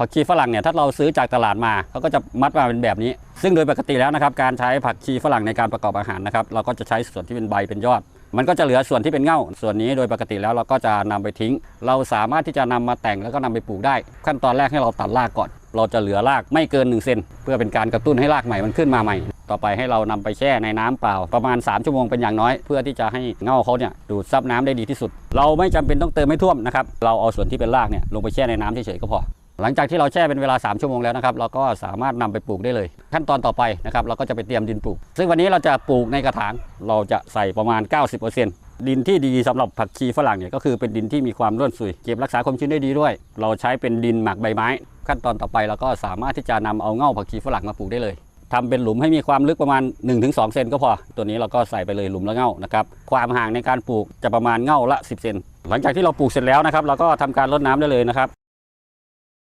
ผักชีฝรั่งเนี่ยถ้าเราซื้อจากตลาดมาเขาก็จะมัดมาเป็นแบบนี้ ซึ่งโดยปกติแล้วนะครับการใช้ผักชีฝรั่งในการประกอบอาหารนะครับเราก็จะใช้ส่วนที่เป็นใบเป็นยอด มันก็จะเหลือส่วนที่เป็นเง่าส่วนนี้โดยปกติแล้วเราก็จะนำไปทิ้ง เราสามารถที่จะนำมาแต่งแล้วก็นำไปปลูกได้ ขั้นตอนแรกให้เราตัดรากก่อน เราจะเหลือรากไม่เกิน1เซนเพื่อเป็นการกระตุ้นให้รากใหม่มันขึ้นมาใหม่ ต่อไปให้เรานำไปแช่ในน้ำเปล่า ประมาณ 3 ชั่วโมงเป็นอย่างน้อย เพื่อที่จะให้เง่าเขาเนี่ยดูดซับน้ำได้ดีที่สุด เราไม่จำเป็นต้องเติมให้ท่วมนะครับเราเอาส่วนที่เป็นรากเนี่ยลงไปแช่ในน้ำเฉยๆก็พอ หลังจากที่เราแช่เป็นเวลา 3 ชั่วโมงแล้วนะครับ เราก็สามารถนำไปปลูกได้เลย ขั้นตอนต่อไปนะครับ เราก็จะไปเตรียมดินปลูก ซึ่งวันนี้เราจะปลูกในกระถาง เราจะใส่ประมาณ 90%ดินที่ดีสำหรับผักชีฝรั่งเนี่ยก็คือเป็นดินที่มีความร่วนซุย เก็บรักษาความชื้นได้ดีด้วย เราใช้เป็นดินหมักใบไม้ ขั้นตอนต่อไปเราก็สามารถที่จะนำเอาเง่าผักชีฝรั่งมาปลูกได้เลยทำเป็นหลุมให้มีความลึกประมาณ 1-2 เซนก็พอ ตัวนี้เราก็ใส่ไปเลยหลุมละเง่านะครับ ความห่างในการปลูกจะประมาณเง่าละ 10 เซน หลังจากที่เราปลูกเสร็จแล้วนะครับ เราก็ทำการรดน้ำได้เลยนะครับ